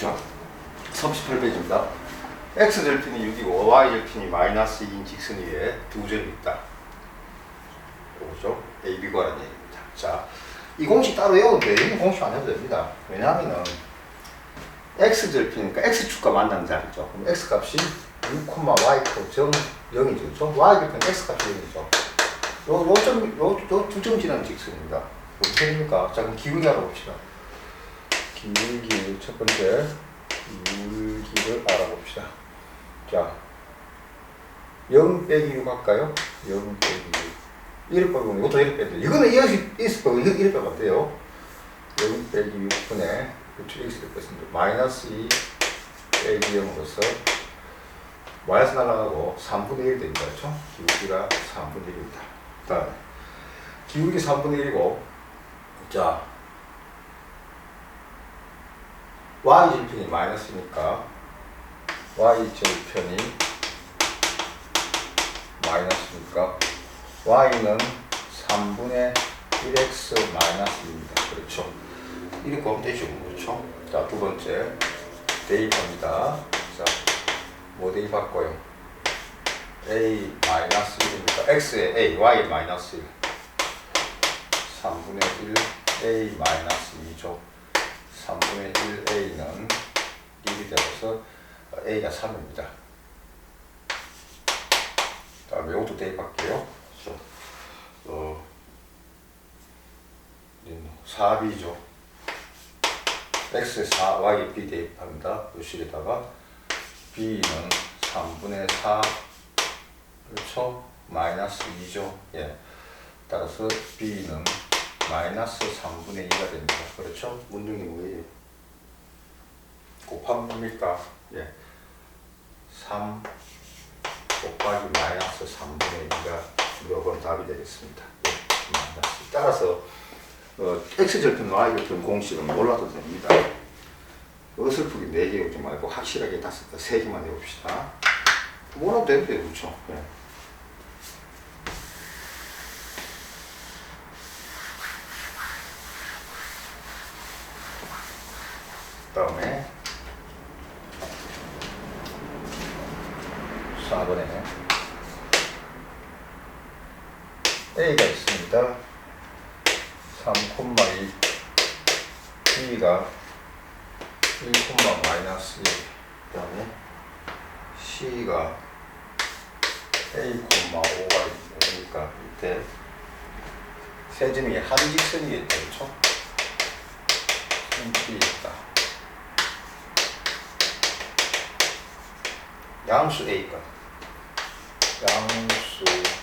자, 38페이지입니다. x 절편이 6이고 y 절편이 마이너스 2인 직선 위에 두 점이 있다. 그죠? a, b 과라는 얘기입니다. 자, 이 공식 따로 외우면 돼. 이 공식 안 해도 됩니다. 왜냐하면은 x 절편이니까 x축과 만나는 자리죠. 그럼 x 값이 6, y 점 0이죠. 그죠? y 절편 x 값이 0이죠. 요, 요 점, 지나는 직선입니다. 무슨 얘기입니까? 자, 그럼 기울기 알아봅시다. 기울기 첫 번째 기울기를 알아봅시다. 자, 0 빼기 6 할까요? 0 빼기 6. 1 빼고 이것도 1 빼야 돼. 이거는 이것이 있을 거고 이거 1 빼면 돼요. 0 빼기 6분의 그쵸, x를 뺐습니다. 마이너스 2 빼기 0으로서 마이너스 날아가고 3분의 1 됩니다. 그렇죠? 기울기가 3분의 1입니다. 그 다음에 기울기 3분의 1이고 자 y 절편이 마이너스니까 y 절편이 마이너스니까 y는 3분의 1x 마이너스 2입니다. 그렇죠. 이렇게 하면 되죠. 그렇죠. 자, 두 번째 대입합니다. 자, 뭐 대입할까요? a 마이너스 1입니까? x에 a, y 마이너스 1. 3분의 1 a 마이너스 2죠. 3분의 1 a는 1이 되어서 a가 3입니다. 다음에 이것도 대입할게요. 자, 어, 4b죠. x에 4, y에 b 대입합니다. 요식에다가 b는 3분의 4 그렇죠? 마이너스 2죠. 예. 따라서 b는 마이너스 3분의 2가 됩니다. 그렇죠? 문중이 뭐예요? 곱합니까? 예. 3 곱하기 마이너스 3분의 2가 이번 답이 되겠습니다. 예. 따라서 어, x절편, y절편 공식은 몰라도 됩니다. 어설프게 4개 외우지 말고 확실하게 다섯, 3개만 외웁시다. 몰라도 되는데, 그렇죠? 예. 다음에 4번에 A가 있습니다. 3,2 B가 1, 마이너스 1 그다음에 C가 A, 5가 있으니까 이때 세 점이 한 직선이겠죠, 그렇죠? 있다. 양수 A가 양수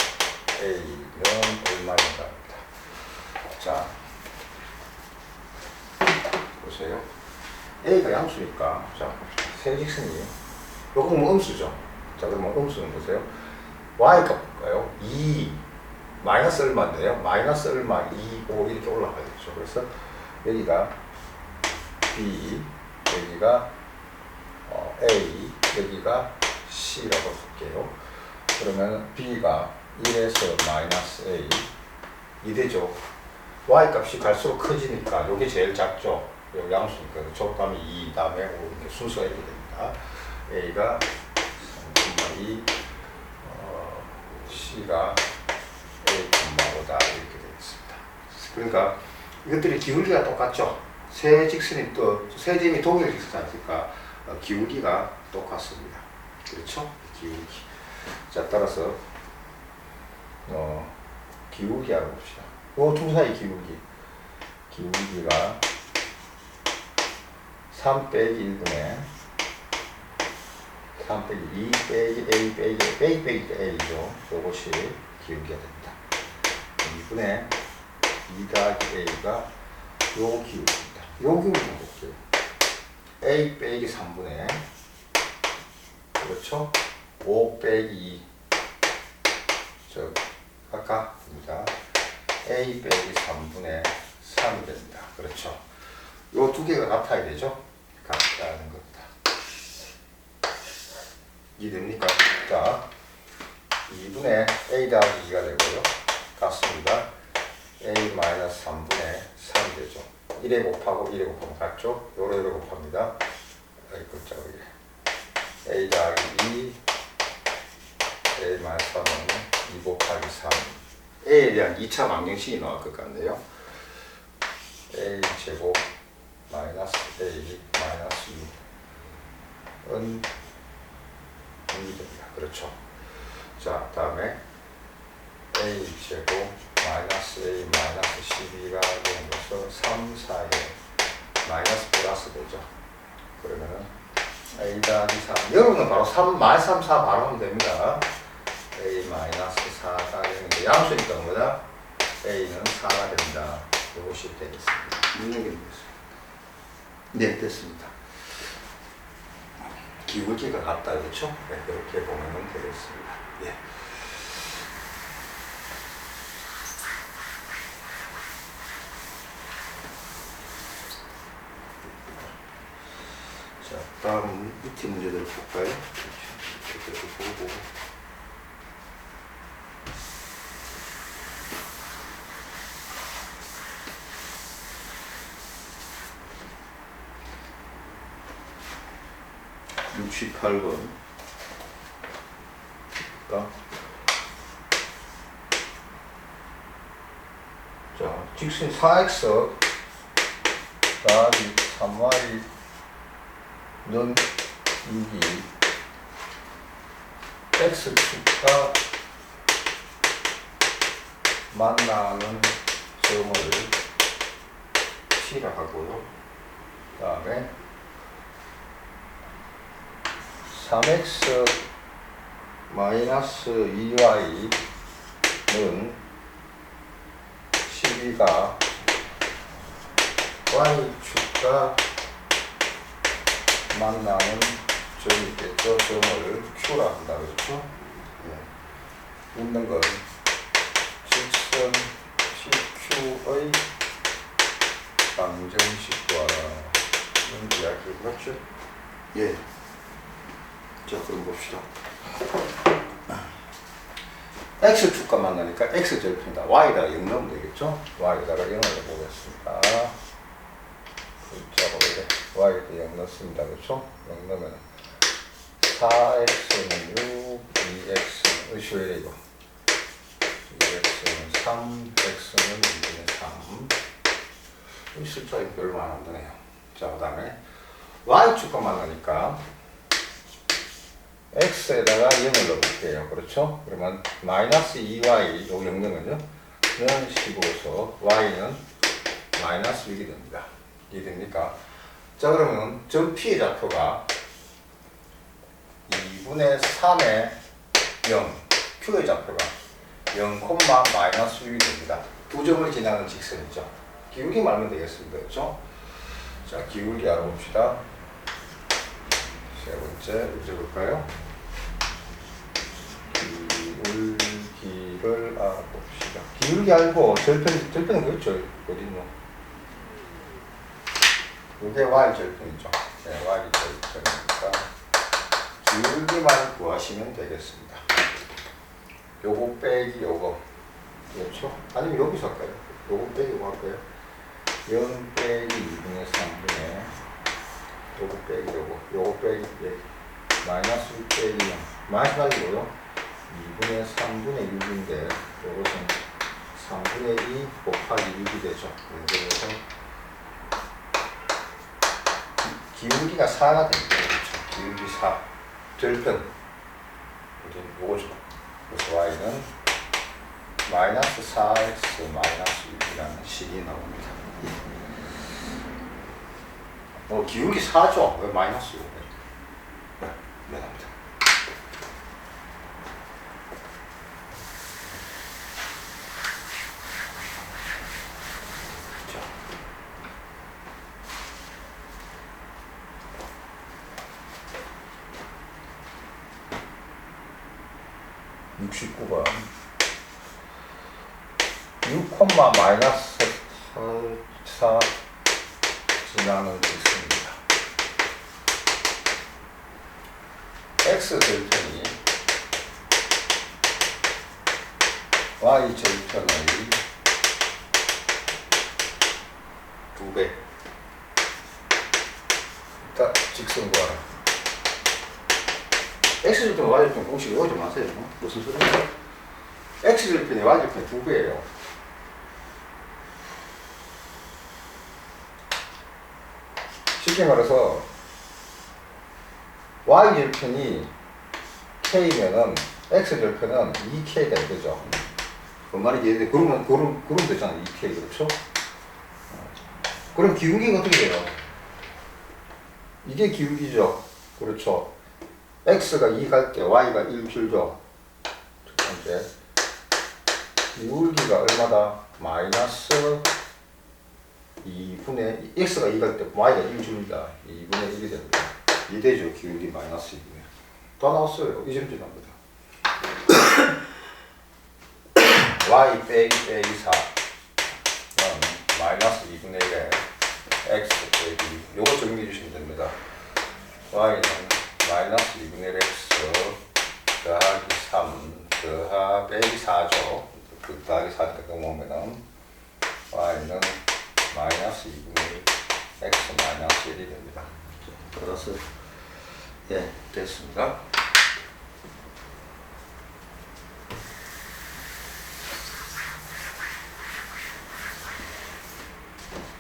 A는 얼마인가 합니다. 자, 보세요. A가 양수니까, 자, 세직선이, 요건 뭐 음수죠. 자, 그러면 음수는 보세요. Y 값일까요? 2, 마이너스 얼마인데요? 마이너스 얼마, 2, 5 이렇게 올라가야 되죠. 그래서 여기가 B, 여기가 어, A, 여기가 C라고 할게요. 그러면 B가 1에서 마이너스 A 이 되죠. Y 값이 갈수록 커지니까 이게 제일 작죠. 요 양수니까 저 다음에 2, 다음에 5 이렇게 순서가 이렇게 됩니다. A가 3,2 어, C가 A,5다 이렇게 되겠습니다. 그러니까 이것들이 기울기가 똑같죠. 세 직선이 또 세 점이 동일 직선이니까 어, 기울기가 똑같습니다. 그렇죠? 기울기. 자 따라서 어, 기울기 알아봅시다. 요 두 사이 기울기. 기울기가 3 빼기 1분의 3 빼기 2 빼기 A 빼기 A 빼기 A죠. 요것이 기울기가 됩니다. 2분의 2 더하기 A가 요 기울기입니다. 요 기울기 볼게요. A 빼기 3분의 그렇죠? 5 빼기 2. 저, 아까입니다. A 빼기 3분의 3이 됩니다. 그렇죠? 요 두 개가 같아야 되죠? 같다는 겁니다. 이해됩니까? 자, 2분의 A 더하기 2가 되고요. 같습니다. A 마이너스 3분의 3이 되죠. 1에 곱하고 1에 곱하면 같죠? 요래 요래 곱합니다. 글자 여기 a 더하기 2 a 마이너스 3은 2 곱하기 3 a에 대한 2차 방정식이 나올 것 같네요. A 제곱 마이너스 a 마이너스 6은 6이 됩니다. 그렇죠. 자 다음에 a 제곱 마이너스 a 마이너스 12가 되는 것은 3, 4에 마이너스 플러스 되죠. 그러면은 a 더하기 3 여러분은 바로 3 마이너스 3, 4 바로 하면 됩니다. A 마이너스 4가 되는데 양수니까 뭐다? a는 4가 된다. 이것이 되겠습니다. 있는 게 되겠습니다. 네 됐습니다. 기울기가 같다 그렇죠? 네, 이렇게 보면 되겠습니다. 예. 자, 다음 밑에 문제들을 볼까요? 이렇게 보고. 육십팔 번. 자, 자, 직선 4x 더하기 3y 는 6이 x축과 만나는 점을 C라 하고요. 그 다음에 3x 마이너스 2y는 12가 y축과 만나는 점이겠죠. 점을 Q라 한다 그렇죠? 예. 있는 건 직선 PQ의 방정식과는 이야기 맞죠? 예. 자 그럼 봅시다. X축과 만나니까 X 절편이다. Y에다가 0 넣으면 되겠죠? Y에다가 0을 넣어보겠습니다. 글자로 이제 y에 0 넣습니다. 그렇죠? 0 넣으면 4x는 6, 2x는 의시왜 이거 2x는 3, x는 2분의 3. 이 숫자가 별로 안 되네요. 자, 그 다음에 y축과 만나니까 x에다가 0을 넣어볼게요. 그렇죠? 그러면 마이너스 2y, 요0 넣으면요. 는 15서 y는 마이너스 6이 됩니다. 이해됩니까? 자 그러면 점 P의 좌표가 2분의 3의 0 Q의 좌표가 0, 마이너스 6이 됩니다. 두 점을 지나는 직선이죠. 기울기 말면 되겠습니다. 그렇죠? 자 기울기 알아봅시다. 세 번째 읽어볼까요? 기울기 알고 절편, 절편은 그렇죠. 어딨노? 이게 y 절편이죠. 네, y 절편이니까 기울기만 구하시면 되겠습니다. 요거 빼기 요거 그렇죠? 아니면 여기서 할까요? 요거 빼기 요거 할까요? 0 빼기 2분의 3분의 요거 빼기 요거 요거 빼기 빼기 마이너스 6 빼기 0 마이너스 가지고요 2분의 3분의 6인데 요것은 3분의 2 곱하기 6이 되죠. 그래서 기울기가 4가 됩니다. 그렇죠? 기울기 4. 절편. 이제 요거죠. 그래서 y는 마이너스 4x 마이너스 6이라는 식이 나옵니다. 어, 기울기 4죠. 왜 마이너스 6? 네, 미안합니다. 자. 69번 6, 마이너스 4 지나는 있습니다. x 절편이 y 절편의 2배 자, 직선 구하라. x절편, y절편 공식 외우지 마세요. 무슨 소리예요? x절편이 y절편 두 배예요. 쉽게 말해서 y절편이 k면은 x절편은 2k가 되죠. 그 말이 이해돼? 그러면, 그럼, 그럼 되잖아. 2k, 그렇죠? 어. 그럼 기울기가 어떻게 돼요? 이게 기울기죠. 그렇죠. x가 2 갈 때 y가 1 줄죠. 첫 번째. 기울기가 얼마다? 마이너스 2분의 x가 2갈 때 y가 1 줄이다. 2분의 1이 됩니다. 2 되죠. 기울기 마이너스 2분의. 다 나왔어요. 이 점지 납니다. y 빼기 빼기 4 그럼 마이너스 2분의 1에 x 빼기 요거 정리해 주시면 됩니다. y는 마이너스 2분의 1 x 더하기 3 더하 빼기 4죠. 그 더하기 4니까 넘어오면은 y는 마이너스 2분의 1 x 마이너스 1이 됩니다. 그래서 예 됐습니다.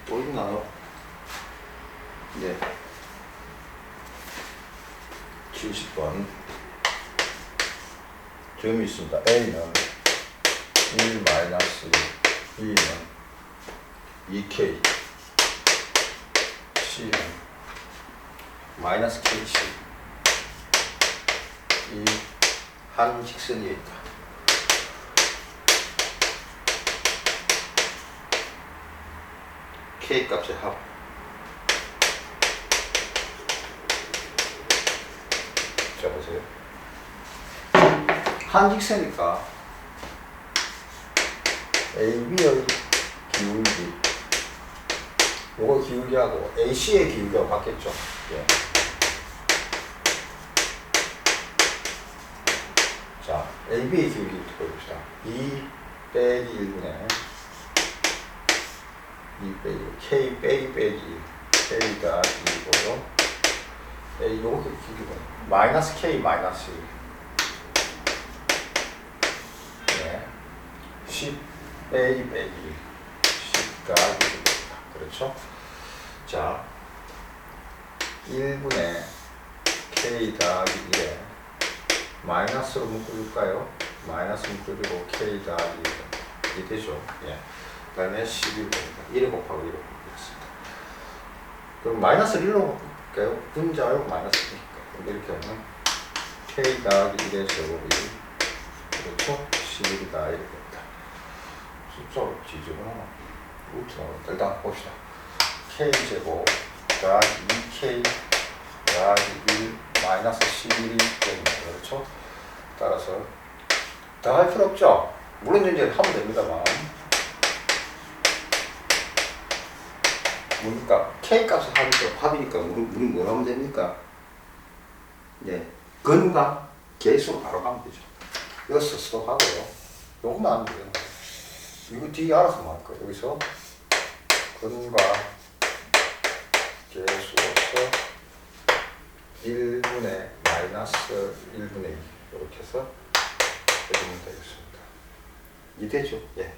또 있나요? 네. 70번. 점이 있습니다. A는 1 마이너스 B는 2K. C는 마이너스 KC. 이한 직선이 있다. 값의 합. 자 보세요. 한 직선이니까 AB의 기울기 요거 기울기하고 AC의 기울기가 같겠죠. 예. 자, AB의 기울기부터 보여봅시다. 2 빼기 1분의 2 빼기 K 빼기 빼기 K가 2고요. A 요거 기울기가 마이너스 K 마이너스 1. 네. 10 빼기 빼기 10가 1입니다. 그렇죠? 자, 1분의 K 더하기 1에 마이너스로 묶어줄까요? 마이너스 묶어주고 K 더하기 1. 이 되죠? 예. 그 다음에 11을 봅니다. 1을 곱하고 1을 곱하겠습니다. 그럼 마이너스 1로 볼까요? 분자요? 마이너스 1니까. 그럼 이렇게 하면 K 더하기 1의 제곱이 그렇죠? 11이 다 이렇게 됩니다. 숫자로 지지구나. 나오니까 일단 봅시다. K 제곱 더하기 2K 더하기 1 마이너스 11이 됩니다. 그렇죠? 따라서 더할 필요 없죠? 물론 이제 하면 됩니다만 뭡니까? K 값을 하니까 합이니까 우리, 뭘 하면 됩니까? 예, 근과 개수로 바로 가면 되죠. 여기서 스톱하고요. 요것만 하면 돼요. 이거 뒤에 알아서 뭐할 거예요. 여기서 근과 개수로서 1분의 마이너스 1분의 2 이렇게 해서 해주면 되겠습니다. 이해되죠? 예.